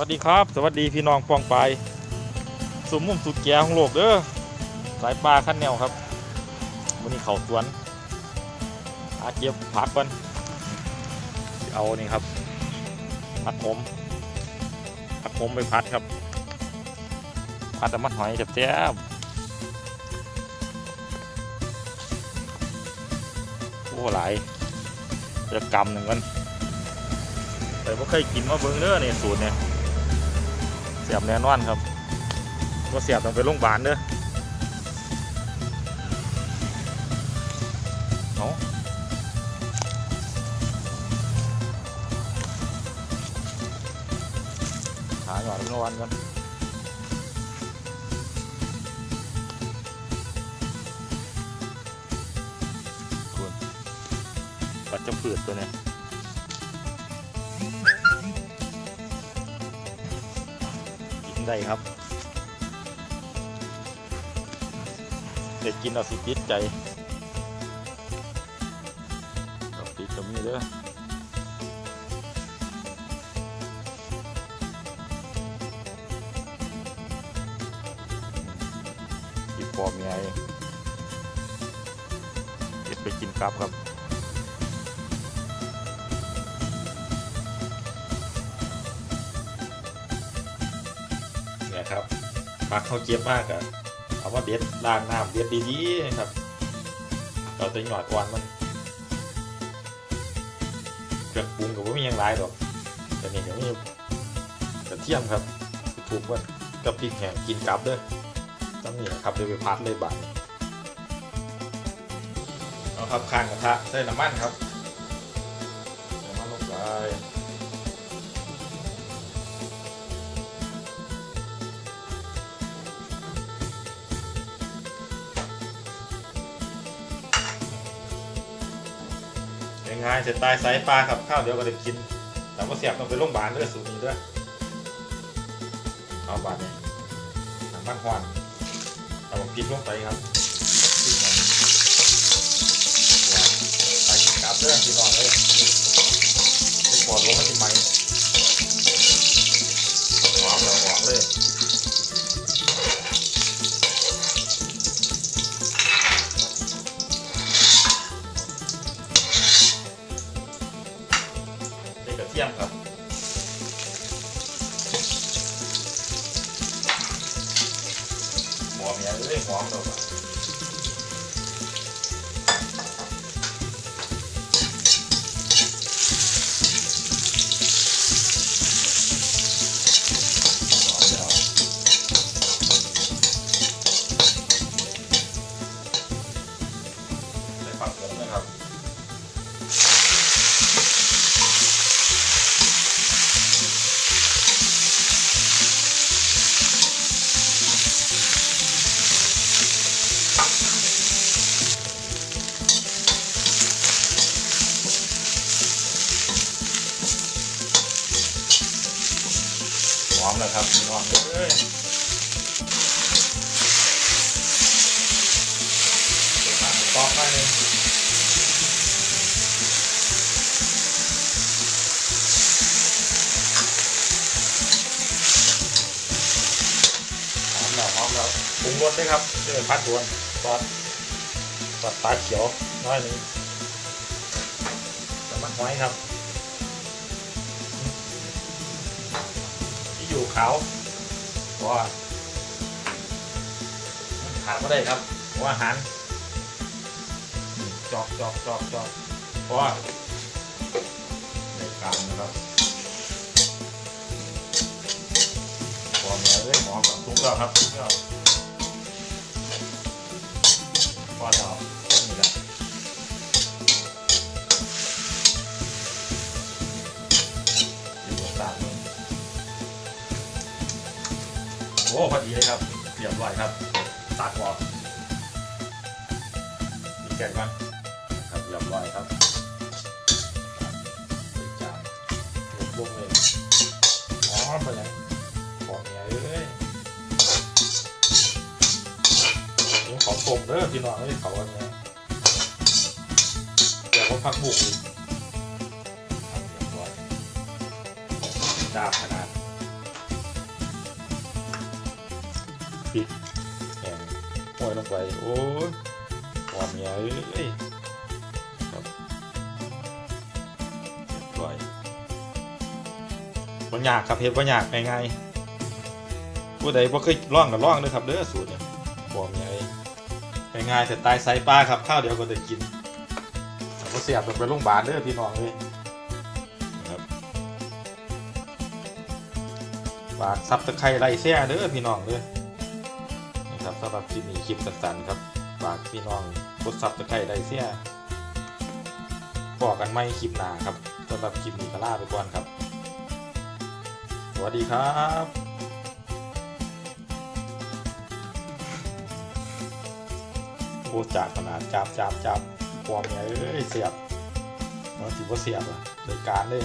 วัสดีครับ สวัสดีพี่น้องปองไปสุมมุมสุดแก่ของโลกเด้อสายปลาขั้นแนวครับวันนี้เขาสวนอาเก็บผักก่อนเอานี่ครับผัดผมผัดผมไปพัดครับพัดน้ำมันหอยจับแจ๊บโอ้หลายจะกำหนึ่งกันแต่ว่เคยกินมาเบิ้งเด้อเนี่ยสูตรเนี่ย เสียบแน่นอนครับว่าเสียบต้องไปโรงพยาบาลเด้อเอาหาหยอดนวันกันคุณปัดจะผืดตัวเนี้ย ได้ครับเด็กกินเอาสิติดใจดอกปีกก็มีเด้อกินปอมไงเด็ดไปกินกลับครับ ครับปักเขาเจี๊ยบมากอะเอาว่าเด็ดล้างน้ำเด็ดดีๆครับ เราจะหยอดก่อนมันเครื่องปรุงกับว่ามีหยังไรหรอกแต่นี่ก็มีกระเทียมครับถูกว่ากับพริกแห้งกินกับเด้อต้องนี่นะครับเดี๋ยวไปพัดเลยบัดเอาครับข้างกระทะใส่น้ำมันครับ ง่ายเสร็จตายสายปลาครับข้าวเดี๋ยวก็ได้กินแต่ว่าเสียบต้องไปโรงพยาบาลด้วยสูตรนี้ด้วยเอาบาดเนี่ยน้ำมันหวานเอาพริกลงไปครับพริกหอมหวานใส่กลับเรื่อพี่น้อนเลย ทียมครับหอมอย่างเลยหอมเรา อมแล้วครับพี่น้องเอ้ยตอกไปเลยหอมแล้วหอมแล้วปรุงรสด้วยครับเออพัดดวนซอสซอสตาเขียวน้อยหนึ่งน้ำมันหอยครับ เขาเพราะว่ามันขาดไม่ได้ครับเพราะว่าอาหารจอกจอกจอกจอกเพราะว่าในกลางนะครับพอแล้วเลยหมอกับทุกแล้วครับ โอ้พอดีเลยครับเรียบร้อยครับตัดออกมีแกนมันครับเรียบร้อยครับจานลงเลยอ๋อไปไหนของเนี่เอ้ยยังขอต้มเด้อพี่น้องไม่ได้เขาอันนี้เดี๋ยวเขาพักบุกอีกครับเรียบร้อยดาบขน โอยลงไป โอ้ยหอมเนี่ครับเรียบร้อยบ่ยากครับเฮ็ดบ่ยากง่ายๆผู้ใดบ่เคยล่องก็ลองเด้อครับเด้อสูตรเนี่ยหอมเนี่ง่ายๆแต่ตายไซปลาครับข้าวเดียวก็ได้กินแต่บ่เสียบแบบไปโรงพยาบาลเด้อพี่น้องเอ้ยครับฝากซับตะไคร้ไรเสียเด้อพี่น้องเด้อนี่ ครับสำหรับคลิปนี้คลิปสั้นๆครับฝากพี่น้องกดซับตะไคร้ไรเสียบอกกันไม่คลิปหนาครับสำหรับคลิปนี้ก็ลาไปก่อนครับ สวัสดีครับโอ้จากขนาดจับจับจับความไงเอ้ยเสียบมันถือว่าเสียบอะโดยการเลย